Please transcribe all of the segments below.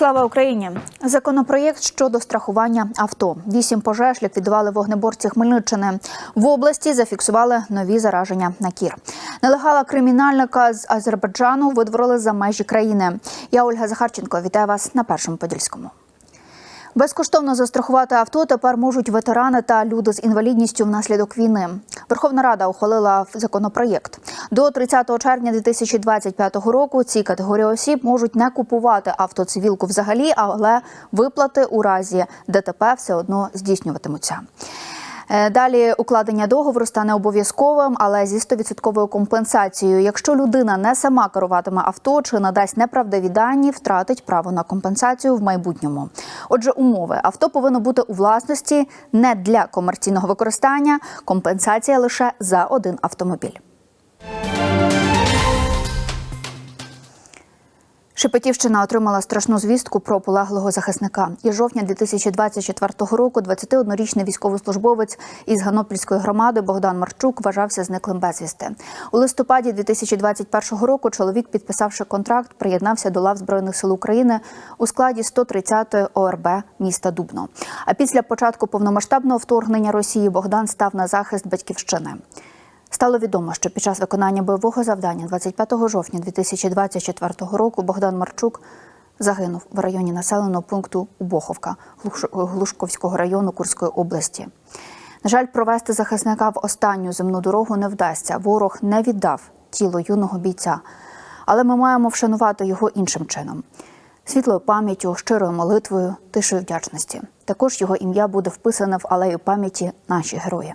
Слава Україні! Законопроєкт щодо страхування авто. Вісім пожеж ліквідували вогнеборці Хмельниччини. В області зафіксували нові зараження на кір. Нелегала кримінальника з Азербайджану видворили за межі країни. Я Ольга Захарченко. Вітаю вас на першому подільському. Безкоштовно застрахувати авто тепер можуть ветерани та люди з інвалідністю внаслідок війни. Верховна Рада ухвалила законопроєкт. До 30 червня 2025 року ці категорії осіб можуть не купувати автоцивілку взагалі, але виплати у разі ДТП все одно здійснюватимуться. Е, Далі укладення договору стане обов'язковим, але зі 100% компенсацією. Якщо людина не сама керуватиме авто чи надасть неправдиві дані, втратить право на компенсацію в майбутньому. Отже, умови авто повинно бути у власності не для комерційного використання. Компенсація лише за один автомобіль. Шепетівщина отримала страшну звістку про полеглого захисника. Із жовтня 2024 року 21-річний військовослужбовець із Ганопільської громади Богдан Марчук вважався зниклим безвісти. У листопаді 2021 року чоловік, підписавши контракт, приєднався до лав Збройних сил України у складі 130-ї ОРБ міста Дубно. А після початку повномасштабного вторгнення Росії Богдан став на захист батьківщини. Стало відомо, що під час виконання бойового завдання 25 жовтня 2024 року Богдан Марчук загинув в районі населеного пункту Убоховка Глушковського району Курської області. На жаль, провести захисника в останню земну дорогу не вдасться. Ворог не віддав тіло юного бійця, але ми маємо вшанувати його іншим чином. Світлою пам'яттю, щирою молитвою, тишою вдячності. Також його ім'я буде вписане в алею пам'яті наші герої.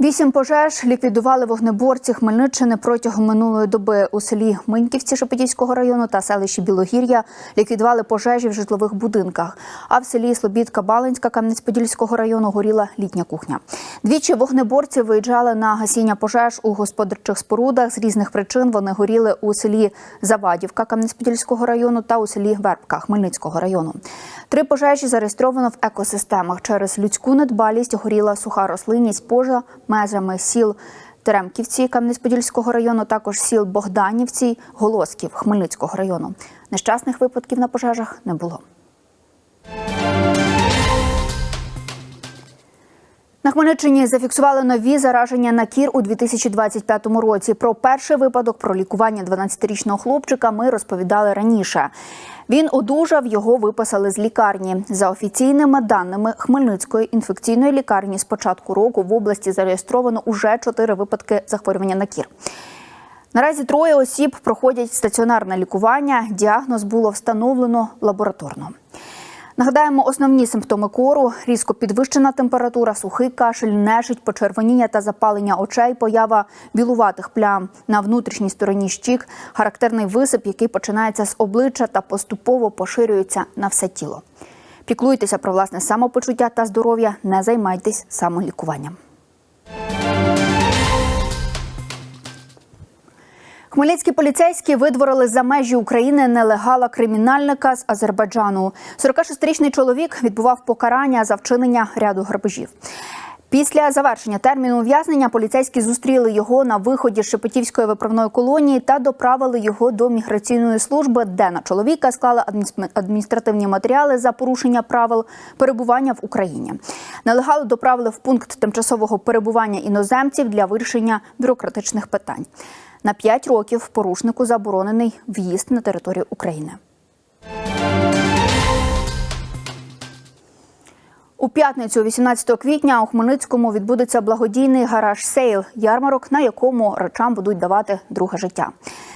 Вісім пожеж ліквідували вогнеборці Хмельниччини протягом минулої доби у селі Миньківці Шепетівського району та селищі Білогір'я ліквідували пожежі в житлових будинках. А в селі Слобідка Балинська Кам'янець-Подільського району горіла літня кухня. Двічі вогнеборці виїжджали на гасіння пожеж у господарчих спорудах. З різних причин вони горіли у селі Завадівка Кам'янець-Подільського району та у селі Вербка Хмельницького району. Три пожежі зареєстровано в екосистемах. Через людську недбалість горіла суха рослинність поза межами сіл Теремківці Кам'янець-Подільського району, також сіл Богданівці, Голосків Хмельницького району. Нещасних випадків на пожежах не було. На Хмельниччині зафіксували нові зараження на кір у 2025 році. Про перший випадок про лікування 12-річного хлопчика ми розповідали раніше. Він одужав, його виписали з лікарні. За офіційними даними Хмельницької інфекційної лікарні з початку року в області зареєстровано уже чотири випадки захворювання на кір. Наразі троє осіб проходять стаціонарне лікування. Діагноз було встановлено лабораторно. Нагадаємо, основні симптоми кору: різко підвищена температура, сухий кашель, нежить, почервоніння та запалення очей, поява білуватих плям на внутрішній стороні щік, характерний висип, який починається з обличчя та поступово поширюється на все тіло. Піклуйтеся про власне самопочуття та здоров'я, не займайтесь самолікуванням. Хмельницькі поліцейські видворили за межі України нелегала кримінальника з Азербайджану. 46-річний чоловік відбував покарання за вчинення ряду грабежів. Після завершення терміну ув'язнення поліцейські зустріли його на виході з Шепетівської виправної колонії та доправили його до міграційної служби, де на чоловіка склали адміністративні матеріали за порушення правил перебування в Україні. Нелегали доправили в пункт тимчасового перебування іноземців для вирішення бюрократичних питань. На 5 років порушнику заборонений в'їзд на територію України. У п'ятницю, 18 квітня, у Хмельницькому відбудеться благодійний гараж сейл ярмарок, на якому речам будуть давати друге життя.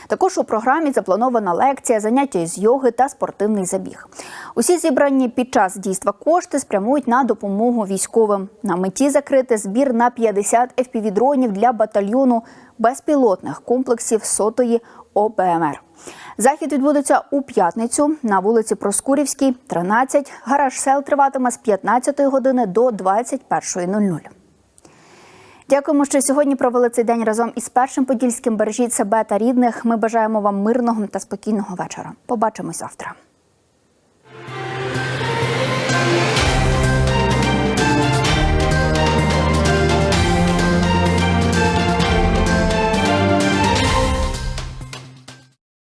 Також у програмі запланована лекція, заняття із йоги та спортивний забіг. Усі зібрані під час дійства кошти спрямують на допомогу військовим. На меті закрити збір на 50 FPV-дронів для батальйону безпілотних комплексів сотої ОБМР. Захід відбудеться у п'ятницю на вулиці Проскурівській, 13. Гараж сел триватиме з 15 години до 21.00. Дякуємо, що сьогодні провели цей день разом із першим подільським. Бережіть себе та рідних. Ми бажаємо вам мирного та спокійного вечора. Побачимось завтра.